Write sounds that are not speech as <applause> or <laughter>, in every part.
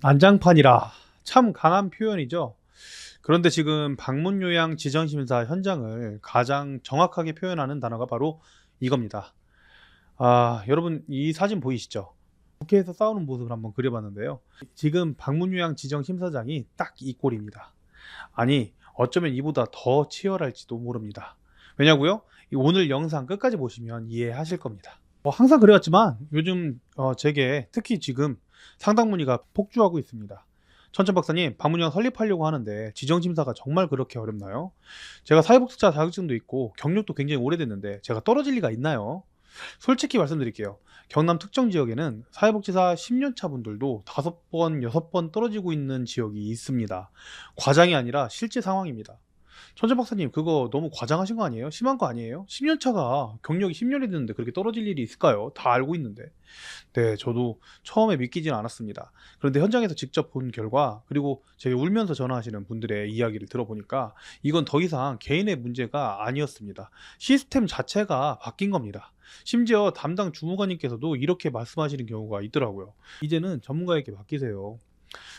난장판이라 참 강한 표현이죠. 그런데 지금 방문 요양 지정 심사 현장을 가장 정확하게 표현하는 단어가 바로 이겁니다. 아, 여러분 이 사진 보이시죠? 국회에서 싸우는 모습을 한번 그려봤는데요. 지금 방문 요양 지정 심사장이 딱 이 꼴입니다. 아니, 어쩌면 이보다 더 치열할지도 모릅니다. 왜냐고요? 이 오늘 영상 끝까지 보시면 이해하실 겁니다. 뭐 항상 그래왔지만 요즘 어, 제게 특히 지금 상당 문의가 폭주하고 있습니다. 천천 박사님, 방문형 설립하려고 하는데 지정 심사가 정말 그렇게 어렵나요? 제가 사회복지사 자격증도 있고 경력도 굉장히 오래됐는데 제가 떨어질 리가 있나요? 솔직히 말씀드릴게요. 경남 특정 지역에는 사회복지사 10년차 분들도 5번, 6번 떨어지고 있는 지역이 있습니다. 과장이 아니라 실제 상황입니다. 천재 박사님, 그거 너무 과장하신 거 아니에요? 심한 거 아니에요? 10년 차가 경력이 10년이 됐는데 그렇게 떨어질 일이 있을까요? 다 알고 있는데. 네, 저도 처음에 믿기진 않았습니다. 그런데 현장에서 직접 본 결과, 그리고 제게 울면서 전화하시는 분들의 이야기를 들어보니까 이건 더 이상 개인의 문제가 아니었습니다. 시스템 자체가 바뀐 겁니다. 심지어 담당 주무관님께서도 이렇게 말씀하시는 경우가 있더라고요. 이제는 전문가에게 맡기세요.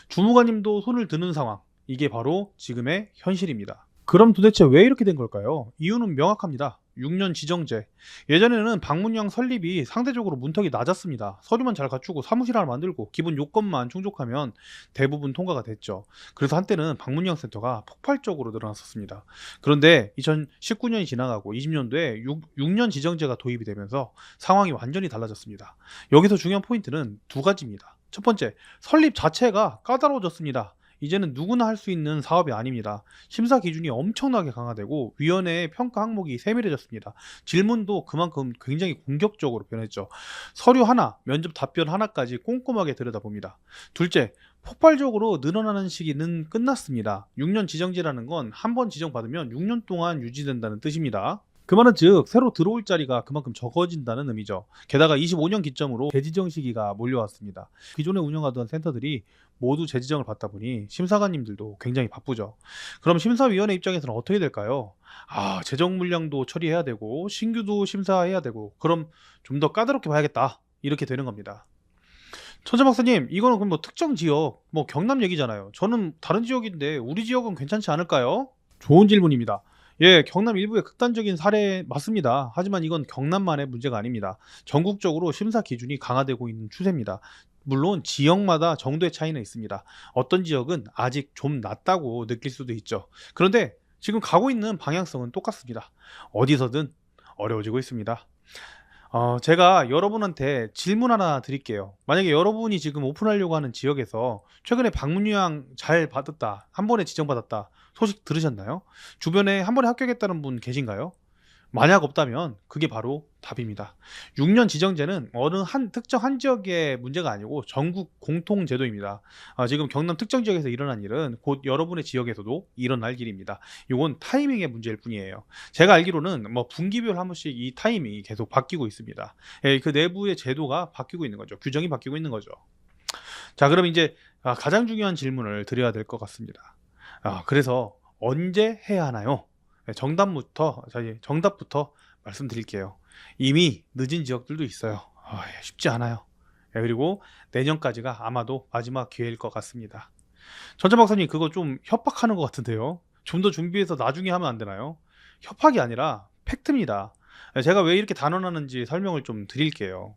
주무관님도 손을 드는 상황. 이게 바로 지금의 현실입니다. 그럼 도대체 왜 이렇게 된 걸까요? 이유는 명확합니다. 6년 지정제. 예전에는 방문형 설립이 상대적으로 문턱이 낮았습니다. 서류만 잘 갖추고 사무실 하나 만들고 기본 요건만 충족하면 대부분 통과가 됐죠. 그래서 한때는 방문형 센터가 폭발적으로 늘어났었습니다. 그런데 2019년이 지나가고 20년도에 6, 6년 지정제가 도입이 되면서 상황이 완전히 달라졌습니다. 여기서 중요한 포인트는 두 가지입니다. 첫 번째, 설립 자체가 까다로워졌습니다. 이제는 누구나 할 수 있는 사업이 아닙니다. 심사 기준이 엄청나게 강화되고 위원회의 평가 항목이 세밀해졌습니다. 질문도 그만큼 굉장히 공격적으로 변했죠. 서류 하나, 면접 답변 하나까지 꼼꼼하게 들여다봅니다. 둘째, 폭발적으로 늘어나는 시기는 끝났습니다. 6년 지정제라는 건 한 번 지정받으면 6년 동안 유지된다는 뜻입니다. 그 말은 즉 새로 들어올 자리가 그만큼 적어진다는 의미죠. 게다가 25년 기점으로 재지정 시기가 몰려왔습니다. 기존에 운영하던 센터들이 모두 재지정을 받다 보니 심사관님들도 굉장히 바쁘죠. 그럼 심사위원회 입장에서는 어떻게 될까요? 아, 재정 물량도 처리해야 되고 신규도 심사해야 되고 그럼 좀 더 까다롭게 봐야겠다. 이렇게 되는 겁니다. 천재 박사님, 이거는 그럼 뭐 특정 지역, 뭐 경남 얘기잖아요. 저는 다른 지역인데 우리 지역은 괜찮지 않을까요? 좋은 질문입니다. 예, 경남 일부의 극단적인 사례 맞습니다. 하지만 이건 경남만의 문제가 아닙니다. 전국적으로 심사 기준이 강화되고 있는 추세입니다. 물론 지역마다 정도의 차이는 있습니다. 어떤 지역은 아직 좀 낮다고 느낄 수도 있죠. 그런데 지금 가고 있는 방향성은 똑같습니다. 어디서든 어려워지고 있습니다. 어, 제가 여러분한테 질문 하나 드릴게요. 만약에 여러분이 지금 오픈하려고 하는 지역에서 최근에 방문 요양 잘 받았다, 한 번에 지정받았다 소식 들으셨나요? 주변에 한 번에 합격했다는 분 계신가요? 만약 없다면 그게 바로 답입니다. 6년 지정제는 어느 한 특정 한 지역의 문제가 아니고 전국 공통 제도입니다. 아, 지금 경남 특정 지역에서 일어난 일은 곧 여러분의 지역에서도 일어날 일입니다. 이건 타이밍의 문제일 뿐이에요. 제가 알기로는 뭐 분기별 한 번씩 이 타이밍이 계속 바뀌고 있습니다. 예, 그 내부의 제도가 바뀌고 있는 거죠. 규정이 바뀌고 있는 거죠. 자, 그럼 이제 아, 가장 중요한 질문을 드려야 될 것 같습니다. 아, 그래서 언제 해야 하나요? 네, 정답부터 저희 정답부터 말씀드릴게요. 이미 늦은 지역들도 있어요. 아, 예, 쉽지 않아요. 예, 그리고 내년까지가 아마도 마지막 기회일 것 같습니다. 전자 박사님 그거 좀 협박하는 것 같은데요. 좀 더 준비해서 나중에 하면 안 되나요? 협박이 아니라 팩트입니다. 예, 제가 왜 이렇게 단언하는지 설명을 좀 드릴게요.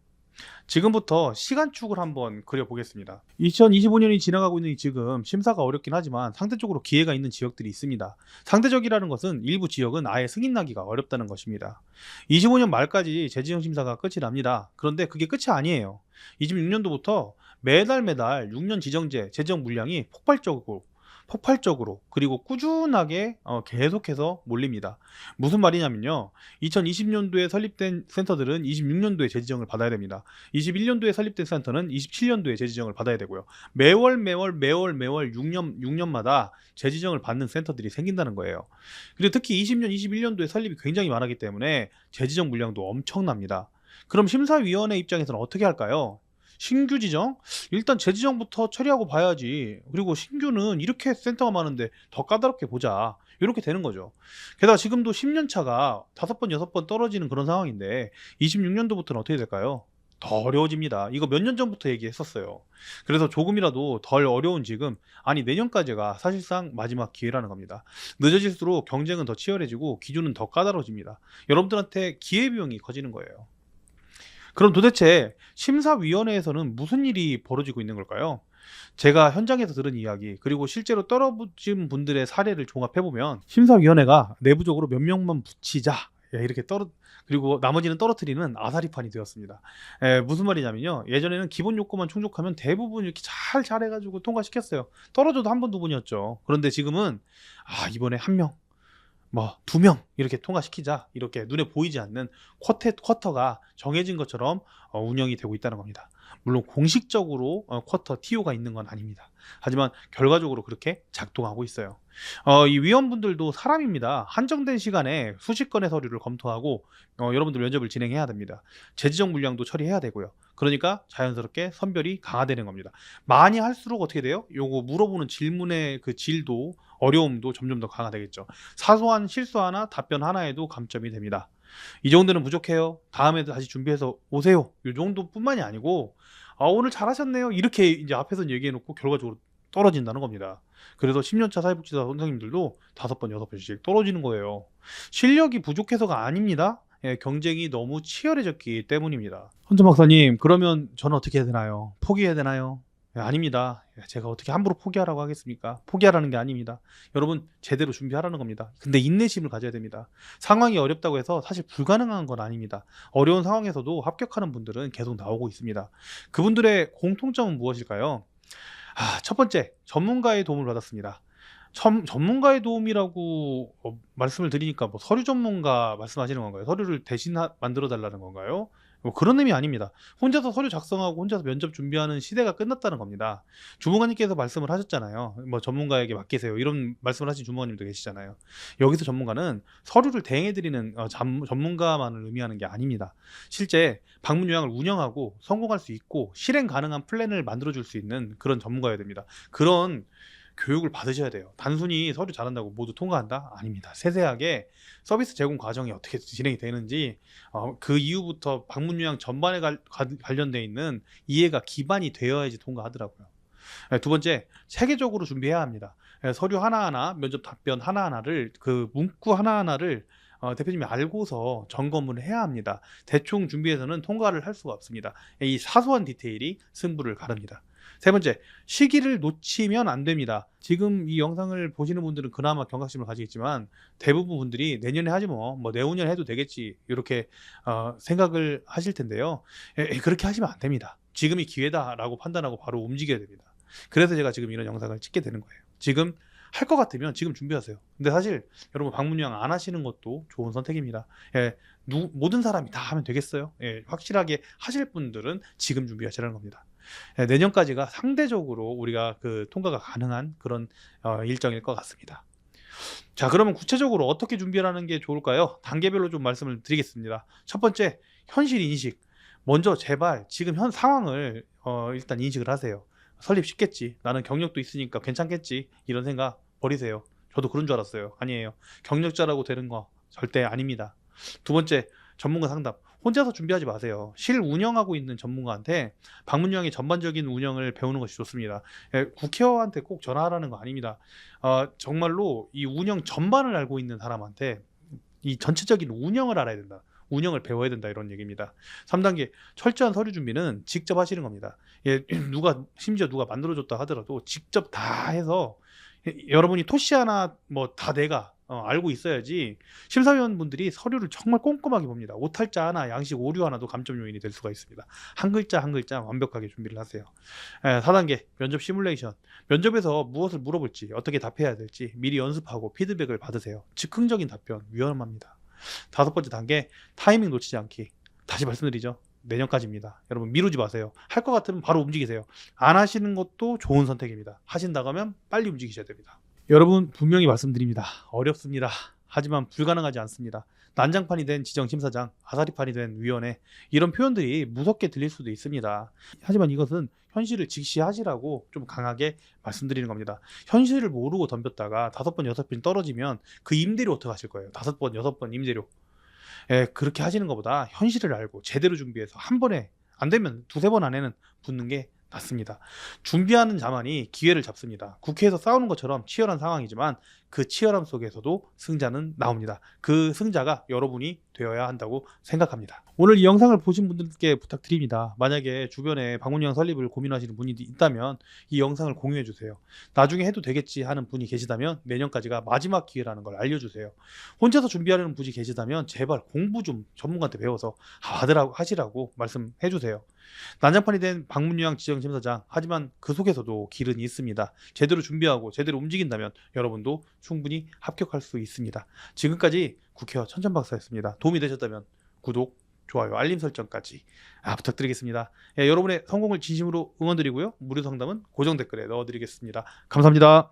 지금부터 시간축을 한번 그려보겠습니다. 2025년이 지나가고 있는 지금 심사가 어렵긴 하지만 상대적으로 기회가 있는 지역들이 있습니다. 상대적이라는 것은 일부 지역은 아예 승인나기가 어렵다는 것입니다. 25년 말까지 재지정 심사가 끝이 납니다. 그런데 그게 끝이 아니에요. 26년도부터 매달 매달 6년 지정제 재정 물량이 폭발적으로 폭발적으로 그리고 꾸준하게 어, 계속해서 몰립니다. 무슨 말이냐면요. 2020년도에 설립된 센터들은 26년도에 재지정을 받아야 됩니다. 21년도에 설립된 센터는 27년도에 재지정을 받아야 되고요. 매월 매월 매월 매월 6년 6년마다 재지정을 받는 센터들이 생긴다는 거예요. 그리고 특히 20년 21년도에 설립이 굉장히 많았기 때문에 재지정 물량도 엄청납니다. 그럼 심사위원회 입장에서는 어떻게 할까요? 신규 지정? 일단 재지정부터 처리하고 봐야지. 그리고 신규는 이렇게 센터가 많은데 더 까다롭게 보자. 이렇게 되는 거죠. 게다가 지금도 10년 차가 5번, 6번 떨어지는 그런 상황인데 26년도부터는 어떻게 될까요? 더 어려워집니다. 이거 몇 년 전부터 얘기했었어요. 그래서 조금이라도 덜 어려운 지금, 아니 내년까지가 사실상 마지막 기회라는 겁니다. 늦어질수록 경쟁은 더 치열해지고 기준은 더 까다로워집니다. 여러분들한테 기회비용이 커지는 거예요. 그럼 도대체 심사위원회에서는 무슨 일이 벌어지고 있는 걸까요? 제가 현장에서 들은 이야기 그리고 실제로 떨어진 분들의 사례를 종합해 보면 심사위원회가 내부적으로 몇 명만 붙이자 예, 이렇게 떨어 그리고 나머지는 떨어뜨리는 아사리판이 되었습니다. 에, 무슨 말이냐면요. 예전에는 기본 요건만 충족하면 대부분 이렇게 잘 잘해가지고 통과시켰어요. 떨어져도 한 번 두 번이었죠. 그런데 지금은 아 이번에 한 명, 뭐 두 명 이렇게 통과시키자 이렇게 눈에 보이지 않는 쿼터, 쿼터가 정해진 것처럼 어, 운영이 되고 있다는 겁니다. 물론 공식적으로 어, 쿼터 TO가 있는 건 아닙니다. 하지만 결과적으로 그렇게 작동하고 있어요. 어, 이 위원분들도 사람입니다. 한정된 시간에 수십 건의 서류를 검토하고 어, 여러분들 면접을 진행해야 됩니다. 재지적 물량도 처리해야 되고요. 그러니까 자연스럽게 선별이 강화되는 겁니다. 많이 할수록 어떻게 돼요? 요거 물어보는 질문의 그 질도 어려움도 점점 더 강화되겠죠. 사소한 실수 하나, 답변 하나에도 감점이 됩니다. 이 정도는 부족해요. 다음에 다시 준비해서 오세요. 이 정도뿐만이 아니고 아, 오늘 잘하셨네요. 이렇게 이제 앞에서 얘기해놓고 결과적으로 떨어진다는 겁니다. 그래서 10년차 사회복지사 선생님들도 다섯 번, 여섯 번씩 떨어지는 거예요. 실력이 부족해서가 아닙니다. 예, 경쟁이 너무 치열해졌기 때문입니다. 헌정 박사님, 그러면 저는 어떻게 해야 되나요? 포기해야 되나요? 예, 아닙니다. 예, 제가 어떻게 함부로 포기하라고 하겠습니까? 포기하라는 게 아닙니다. 여러분 제대로 준비하라는 겁니다. 근데 인내심을 가져야 됩니다. 상황이 어렵다고 해서 사실 불가능한 건 아닙니다. 어려운 상황에서도 합격하는 분들은 계속 나오고 있습니다. 그분들의 공통점은 무엇일까요? 아, 첫 번째, 전문가의 도움을 받았습니다. 전, 전문가의 도움이라고 어, 말씀을 드리니까 뭐 서류 전문가 말씀하시는 건가요? 서류를 대신 하, 만들어 달라는 건가요? 뭐 그런 의미 아닙니다. 혼자서 서류 작성하고 혼자서 면접 준비하는 시대가 끝났다는 겁니다. 주무관님께서 말씀을 하셨잖아요. 뭐 전문가에게 맡기세요. 이런 말씀을 하신 주무관님도 계시잖아요. 여기서 전문가는 서류를 대행해드리는 어, 잠, 전문가만을 의미하는 게 아닙니다. 실제 방문 요양을 운영하고 성공할 수 있고 실행 가능한 플랜을 만들어줄 수 있는 그런 전문가여야 됩니다. 그런 교육을 받으셔야 돼요. 단순히 서류 잘한다고 모두 통과한다? 아닙니다. 세세하게 서비스 제공 과정이 어떻게 진행이 되는지 어, 그 이후부터 방문 요양 전반에 가, 관련돼 있는 이해가 기반이 되어야지 통과하더라고요. 네, 두 번째, 체계적으로 준비해야 합니다. 네, 서류 하나하나, 면접 답변 하나하나를 그 문구 하나하나를 어, 대표님이 알고서 점검을 해야 합니다. 대충 준비해서는 통과를 할 수가 없습니다. 이 사소한 디테일이 승부를 가릅니다. 세 번째, 시기를 놓치면 안 됩니다. 지금 이 영상을 보시는 분들은 그나마 경각심을 가지겠지만 대부분 분들이 내년에 하지 뭐, 뭐 내후년 해도 되겠지 이렇게 어, 생각을 하실 텐데요. 에, 에, 그렇게 하시면 안 됩니다. 지금이 기회다라고 판단하고 바로 움직여야 됩니다. 그래서 제가 지금 이런 영상을 찍게 되는 거예요. 지금 할 것 같으면 지금 준비하세요. 근데 사실 여러분 방문 요양 안 하시는 것도 좋은 선택입니다. 예, 누, 모든 사람이 다 하면 되겠어요? 예, 확실하게 하실 분들은 지금 준비하시라는 겁니다. 예, 내년까지가 상대적으로 우리가 그 통과가 가능한 그런 어, 일정일 것 같습니다. 자, 그러면 구체적으로 어떻게 준비하는 게 좋을까요? 단계별로 좀 말씀을 드리겠습니다. 첫 번째, 현실 인식. 먼저 제발 지금 현 상황을 어, 일단 인식을 하세요. 설립 쉽겠지. 나는 경력도 있으니까 괜찮겠지. 이런 생각 버리세요. 저도 그런 줄 알았어요. 아니에요. 경력자라고 되는 거 절대 아닙니다. 두 번째, 전문가 상담. 혼자서 준비하지 마세요. 실 운영하고 있는 전문가한테 방문요양의 전반적인 운영을 배우는 것이 좋습니다. 예, 국회의원한테 꼭 전화하라는 거 아닙니다. 어, 정말로 이 운영 전반을 알고 있는 사람한테 이 전체적인 운영을 알아야 된다. 운영을 배워야 된다 이런 얘기입니다. 3단계 철저한 서류 준비는 직접 하시는 겁니다. 예, <clears throat> 누가 심지어 누가 만들어줬다 하더라도 직접 다 해서 예, 여러분이 토시 하나 뭐 다 내가 어, 알고 있어야지 심사위원분들이 서류를 정말 꼼꼼하게 봅니다. 오탈자 하나, 양식 오류 하나도 감점 요인이 될 수가 있습니다. 한 글자 한 글자 완벽하게 준비를 하세요. 에, 4단계 면접 시뮬레이션. 면접에서 무엇을 물어볼지 어떻게 답해야 될지 미리 연습하고 피드백을 받으세요. 즉흥적인 답변 위험합니다. 다섯 번째 단계 타이밍 놓치지 않기. 다시 말씀드리죠. 내년까지입니다. 여러분 미루지 마세요. 할 것 같으면 바로 움직이세요. 안 하시는 것도 좋은 선택입니다. 하신다고 하면 빨리 움직이셔야 됩니다. 여러분 분명히 말씀드립니다. 어렵습니다. 하지만 불가능하지 않습니다. 난장판이 된 지정심사장, 아사리판이 된 위원회 이런 표현들이 무섭게 들릴 수도 있습니다. 하지만 이것은 현실을 직시하시라고 좀 강하게 말씀드리는 겁니다. 현실을 모르고 덤볐다가 다섯 번 여섯 번 떨어지면 그 임대료 어떻게 하실 거예요? 다섯 번 여섯 번 임대료. 예, 그렇게 하시는 것보다 현실을 알고 제대로 준비해서 한 번에 안 되면 두세 번 안에는 붙는 게 낫습니다. 준비하는 자만이 기회를 잡습니다. 국회에서 싸우는 것처럼 치열한 상황이지만 그 치열함 속에서도 승자는 나옵니다. 그 승자가 여러분이 되어야 한다고 생각합니다. 오늘 이 영상을 보신 분들께 부탁드립니다. 만약에 주변에 방문형 설립을 고민하시는 분이 있다면 이 영상을 공유해 주세요. 나중에 해도 되겠지 하는 분이 계시다면 내년까지가 마지막 기회라는 걸 알려주세요. 혼자서 준비하려는 분이 계시다면 제발 공부 좀 전문가한테 배워서 하더라고 하시라고 말씀해 주세요. 난장판이 된 방문요양 지정심사장 하지만 그 속에서도 길은 있습니다. 제대로 준비하고 제대로 움직인다면 여러분도 충분히 합격할 수 있습니다. 지금까지 국회와 천천박사였습니다. 도움이 되셨다면 구독, 좋아요, 알림 설정까지 아, 부탁드리겠습니다. 예, 여러분의 성공을 진심으로 응원드리고요. 무료 상담은 고정 댓글에 넣어드리겠습니다. 감사합니다.